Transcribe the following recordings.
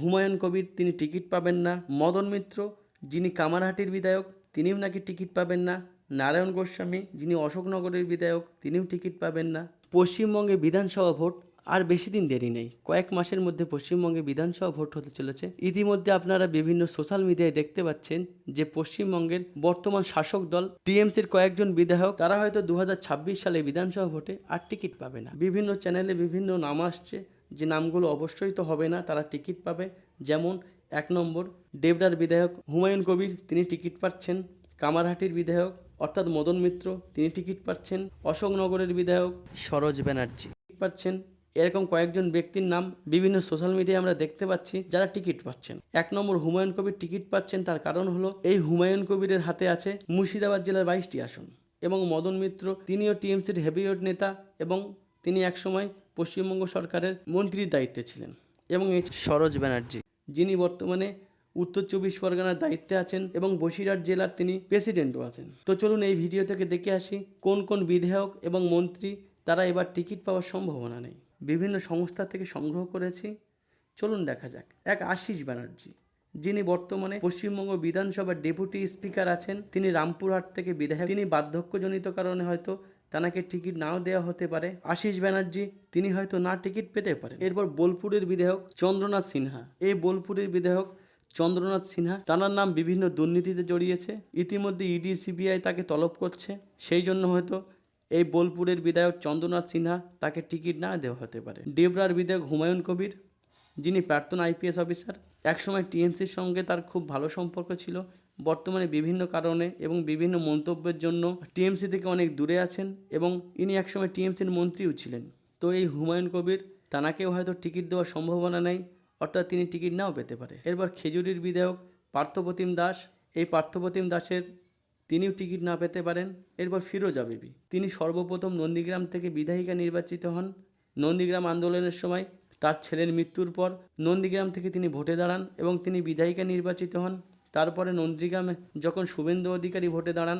হুমায়ুন কবির তিনি টিকিট পাবেন না। মদন মিত্র, যিনি কামারহাটির বিধায়ক, তিনিও নাকি টিকিট পাবেন না। নারায়ণ গোস্বামী, যিনি অশোকনগরের বিধায়ক, তিনিও টিকিট পাবেন না। পশ্চিমবঙ্গে বিধানসভা ভোট আর বেশি দিন দেরি নেই। কয়েক মাসের মধ্যে পশ্চিমবঙ্গে বিধানসভা ভোট হতে চলেছে। ইতিমধ্যে আপনারা বিভিন্ন সোশ্যাল মিডিয়ায় দেখতে পাচ্ছেন যে পশ্চিমবঙ্গের বর্তমান শাসক দল, টিএমসির কয়েকজন বিধায়ক, তারা হয়তো দু হাজার ছাব্বিশ সালে বিধানসভা ভোটে আর টিকিট পাবে না। বিভিন্ন চ্যানেলে বিভিন্ন নাম আসছে। যে নামগুলো অবশ্যই তো হবে না, তারা টিকিট পাবে। যেমন এক নম্বর দেবরার বিধায়ক হুমায়ুন কবির, তিনি টিকিট পাচ্ছেন। কামারহাটির বিধায়ক, অর্থাৎ মদন মিত্র, তিনি টিকিট পাচ্ছেন। অশোকনগরের বিধায়ক, সরোজ ব্যানার্জি, টিকিট পাচ্ছেন। এরকম কয়েকজন ব্যক্তির নাম বিভিন্ন সোশ্যাল মিডিয়ায় আমরা দেখতে পাচ্ছি, যারা টিকিট পাচ্ছেন। এক নম্বর, হুমায়ুন কবির টিকিট পাচ্ছেন, তার কারণ হলো এই হুমায়ুন কবিরের হাতে আছে মুর্শিদাবাদ জেলার বাইশটি আসন। এবং মদন মিত্র, তিনিও টিএমসির হেভিওয়েট নেতা এবং তিনি একসময় পশ্চিমবঙ্গ সরকারের মন্ত্রীর দায়িত্বে ছিলেন এবং এই সরোজ ব্যানার্জি। যিনি বর্তমানে উত্তর চব্বিশ পরগনার দায়িত্বে আছেন এবং বসিরহাট জেলার তিনি প্রেসিডেন্টও আছেন। তো চলুন এই ভিডিও থেকে দেখে আসি কোন কোন বিধায়ক এবং মন্ত্রী তারা এবার টিকিট পাওয়ার সম্ভাবনা নেই। বিভিন্ন সংস্থা থেকে সংগ্রহ করেছি। চলুন দেখা যাক। এক আশিস ব্যানার্জি যিনি বর্তমানে পশ্চিমবঙ্গ বিধানসভার ডেপুটি স্পিকার আছেন। তিনি রামপুরহাট থেকে বিধায়ক। তিনি বার্ধক্যজনিত কারণে হয়তো তাকে টিকিট নাও দেওয়া হতে পারে। আশিস ব্যানার্জি, তিনি হয়তো না টিকিট পেতে পারেন। এরপর বোলপুরের বিধায়ক চন্দ্রনাথ সিনহা। এই বোলপুরের বিধায়ক চন্দ্রনাথ সিনহা তার নাম বিভিন্ন দুর্নীতিতে জড়িয়েছে। ইতিমধ্যে ইডি, সিবিআই তাকে তলব করছে। সেই জন্য হয়তো এই বোলপুরের বিধায়ক চন্দ্রনাথ সিনহা তাকে টিকিট না দেওয়া হতে পারে। ডেবরার বিধায়ক হুমায়ুন কবির, যিনি প্রাক্তন আইপিএস অফিসার, একসময় টিএমসির সঙ্গে তার খুব ভালো সম্পর্ক ছিল। বর্তমানে বিভিন্ন কারণে এবং বিভিন্ন মন্তব্যের জন্য টিএমসি থেকে অনেক দূরে আছেন এবং ইনি একসময় টিএমসির মন্ত্রীও ছিলেন। তো এই হুমায়ুন কবির তানাকেও হয়তো টিকিট দেওয়ার সম্ভাবনা নেই, অর্থাৎ তিনি টিকিট নাও পেতে পারে। এরপর খেজুরির বিধায়ক পার্থপ্রতিম দাস, এই পার্থপ্রতিম দাসের তিনিও টিকিট না পেতে পারেন। এরপর ফিরোজা বিবি তিনি সর্বপ্রথম নন্দীগ্রাম থেকে বিধায়িকা নির্বাচিত হন। নন্দীগ্রাম আন্দোলনের সময় তার ছেলের মৃত্যুর পর নন্দীগ্রাম থেকে তিনি ভোটে দাঁড়ান এবং তিনি বিধায়িকা নির্বাচিত হন। তারপরে নন্দীগ্রামে যখন শুভেন্দু অধিকারী ভোটে দাঁড়ান,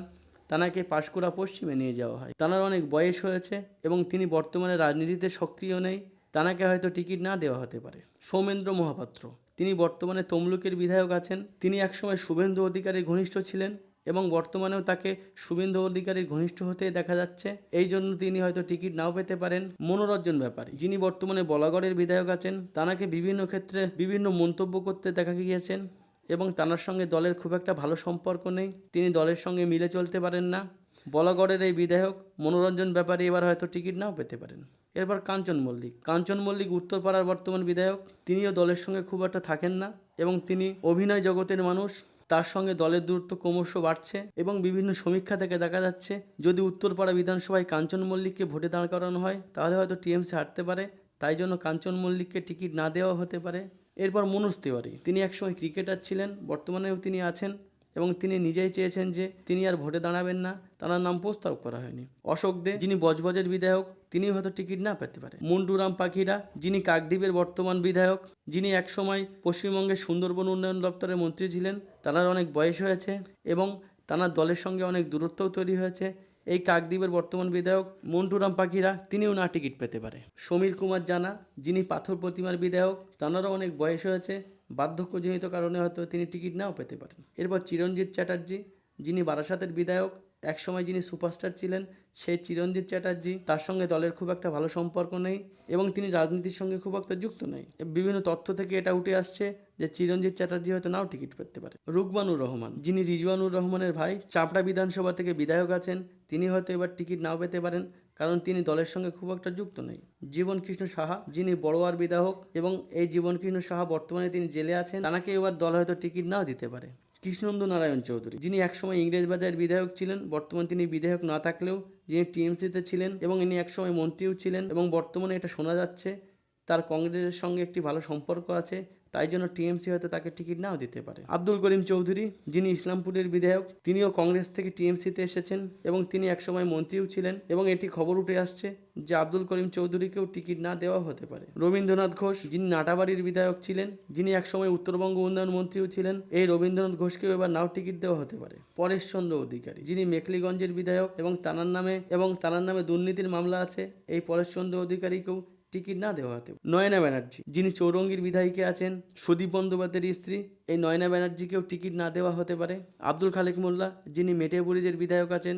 তানাকে পাঁশকুড়া পশ্চিমে নিয়ে যাওয়া হয়। তানার অনেক বয়স হয়েছে এবং তিনি বর্তমানে রাজনীতিতে সক্রিয় নেই, তানাকে হয়তো টিকিট না দেওয়া হতে পারে। সৌমেন্দ্র মহাপাত্র, তিনি বর্তমানে তমলুকের বিধায়ক আছেন। তিনি একসময় শুভেন্দু অধিকারীর ঘনিষ্ঠ ছিলেন এবং বর্তমানেও তাকে শুভেন্দু অধিকারীর ঘনিষ্ঠ হতে দেখা যাচ্ছে। এই জন্য তিনি হয়তো টিকিট নাও পেতে পারেন। মনোরঞ্জন ব্যাপারী, যিনি বর্তমানে বলাগড়ের বিধায়ক আছেন, তানাকে বিভিন্ন ক্ষেত্রে বিভিন্ন মন্তব্য করতে দেখা গিয়েছেন। এবং তানার সঙ্গে দলের খুব একটা ভালো সম্পর্ক নেই। তিনি দলের সঙ্গে মিলে চলতে পারেন না। বলাগড়ের এই বিধায়ক মনোরঞ্জন ব্যাপারে এবার হয়তো টিকিট নাও পেতে পারেন। এরপর কাঞ্চন মল্লিক। কাঞ্চন মল্লিক উত্তরপাড়ার বর্তমান বিধায়ক। তিনিও দলের সঙ্গে খুব একটা থাকেন না এবং তিনি অভিনয় জগতের মানুষ। তার সঙ্গে দলের দূরত্ব ক্রমশ বাড়ছে এবং বিভিন্ন সমীক্ষা থেকে দেখা যাচ্ছে, যদি উত্তরপাড়া বিধানসভায় কাঞ্চন মল্লিককে ভোটে দাঁড় করানো হয়, তাহলে হয়তো টিএমসি হারতে পারে। তাই জন্য কাঞ্চন মল্লিককে টিকিট না দেওয়া হতে পারে। এরপর মনোজ তিওয়ারি। তিনি একসময় ক্রিকেটার ছিলেন, বর্তমানেও তিনি আছেন এবং তিনি নিজেই চেয়েছেন যে তিনি আর ভোটে দাঁড়াবেন না। তার নাম প্রস্তাব করা হয়নি। অশোক দে, যিনি বজবজের বিধায়ক তিনি হয়তো টিকিট না পেতে পারে। মুন্ডুরাম পাখিরা, যিনি কাকদ্বীপের বর্তমান বিধায়ক, যিনি একসময় পশ্চিমবঙ্গের সুন্দরবন উন্নয়ন দপ্তরের মন্ত্রী ছিলেন, তার অনেক বয়স হয়েছে এবং তার দলের সঙ্গে অনেক দূরত্বও তৈরি হয়েছে। এই কাকদ্বীপের বর্তমান বিধায়ক মন্টুরাম পাখিরা, তিনিও না টিকিট পেতে পারে। সমীর কুমার জানা, যিনি পাথর প্রতিমার বিধায়ক তাঁরও অনেক বয়স হয়েছে। বার্ধক্যজনিত কারণে হয়তো তিনি টিকিট নাও পেতে পারেন। এরপর চিরঞ্জিত চ্যাটার্জি, যিনি বারাসাতের বিধায়ক একসময় যিনি সুপারস্টার ছিলেন, সেই চিরঞ্জিত চ্যাটার্জি, তার সঙ্গে দলের খুব একটা ভালো সম্পর্ক নেই এবং তিনি রাজনীতির সঙ্গে খুব একটা যুক্ত নেই। বিভিন্ন তথ্য থেকে এটা উঠে আসছে যে চিরঞ্জিত চ্যাটার্জি হয়তো নাও টিকিট পেতে পারে। রুকমানুর রহমান, যিনি রিজওয়ানুর রহমানের ভাই, চাপড়া বিধানসভা থেকে বিধায়ক আছেন, তিনি হয়তো এবার টিকিট নাও পেতে পারেন, কারণ তিনি দলের সঙ্গে খুব একটা যুক্ত নেই। জীবন কৃষ্ণ সাহা, যিনি বড়োয়ার বিধায়ক এবং এই জীবন কৃষ্ণ সাহা বর্তমানে তিনি জেলে আছেন তাকে এবার দল হয়তো টিকিট নাও দিতে পারে। কৃষ্ণনন্দ নারায়ণ চৌধুরী, যিনি একসময় ইংরেজবাজার বিধায়ক ছিলেন, বর্তমান তিনি বিধায়ক না থাকলেও যিনি টিএমসিতে ছিলেন এবং ইনি একসময় মন্ত্রীও ছিলেন এবং বর্তমানে এটা শোনা যাচ্ছে, তার কংগ্রেসের সঙ্গে একটি ভালো সম্পর্ক আছে। তাই জন্য টিএমসি হয়তো তাকে টিকিট নাও দিতে পারে। আব্দুল করিম চৌধুরী, যিনি ইসলামপুরের বিধায়ক, তিনিও কংগ্রেস থেকে টিএমসিতে এসেছেন এবং তিনি একসময় মন্ত্রীও ছিলেন এবং এটি খবর উঠে আসছে যে আব্দুল করিম চৌধুরীকেও টিকিট না দেওয়া হতে পারে। রবীন্দ্রনাথ ঘোষ, যিনি নাটাবাড়ির বিধায়ক ছিলেন, যিনি একসময় উত্তরবঙ্গ উন্নয়ন মন্ত্রীও ছিলেন, এই রবীন্দ্রনাথ ঘোষকেও এবার নাও টিকিট দেওয়া হতে পারে। পরেশচন্দ্র অধিকারী, যিনি মেকলিগঞ্জের বিধায়ক এবং তানার নামে এবং তানার নামে দুর্নীতির মামলা আছে, এই পরেশচন্দ্র অধিকারীকেও টিকিট না দেওয়া হতে নয়না ব্যানার্জি, যিনি চৌরঙ্গীর বিধায়িকা আছেন, সুদীপ বন্দ্যোপাধ্যায়ের স্ত্রী, এই নয়না ব্যানার্জিকেও টিকিট না দেওয়া হতে পারে। আব্দুল খালেক মোল্লা, যিনি মেটেবুরিজের বিধায়ক আছেন,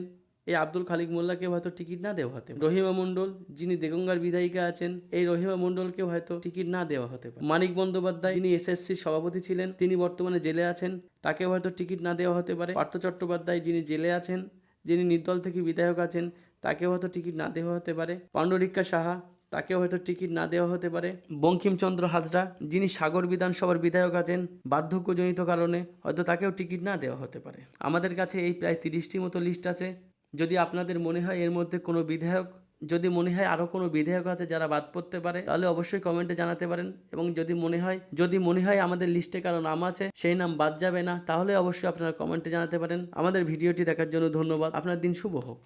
এই আব্দুল খালিক মোল্লাকে হয়তো টিকিট না দেওয়া হতে রহিমা মণ্ডল, যিনি দেগঙ্গার বিধায়িকা আছেন, এই রহিমা মণ্ডলকেও হয়তো টিকিট না দেওয়া হতে পারে। মানিক বন্দ্যোপাধ্যায়, যিনি এসএসসির সভাপতি ছিলেন, তিনি বর্তমানে জেলে আছেন, তাকেও হয়তো টিকিট না দেওয়া হতে পারে। পার্থ চট্টোপাধ্যায়, যিনি জেলে আছেন, যিনি নির্দল থেকে বিধায়ক আছেন, তাকেও হয়তো টিকিট না দেওয়া হতে পারে। পাণ্ডরিকা সাহা তাকেও হয়তো টিকিট না দেওয়া হতে পারে। বঙ্কিমচন্দ্র হাজরা, যিনি সাগর বিধানসভার বিধায়ক আছেন, বার্ধক্যজনিত কারণে হয়তো তাকেও টিকিট না দেওয়া হতে পারে। আমাদের কাছে এই প্রায় তিরিশটি মতো লিস্ট আছে। যদি আপনাদের মনে হয় এর মধ্যে কোনো বিধায়ক, যদি মনে হয় আরও কোনো বিধায়ক আছে যারা বাদ পড়তে পারে, তাহলে অবশ্যই কমেন্টে জানাতে পারেন। এবং যদি মনে হয়, যদি মনে হয় আমাদের লিস্টে কারও নাম আছে, সেই নাম বাদ যাবে না, তাহলে অবশ্যই আপনারা কমেন্টে জানাতে পারেন। আমাদের ভিডিওটি দেখার জন্য ধন্যবাদ। আপনার দিন শুভ হোক।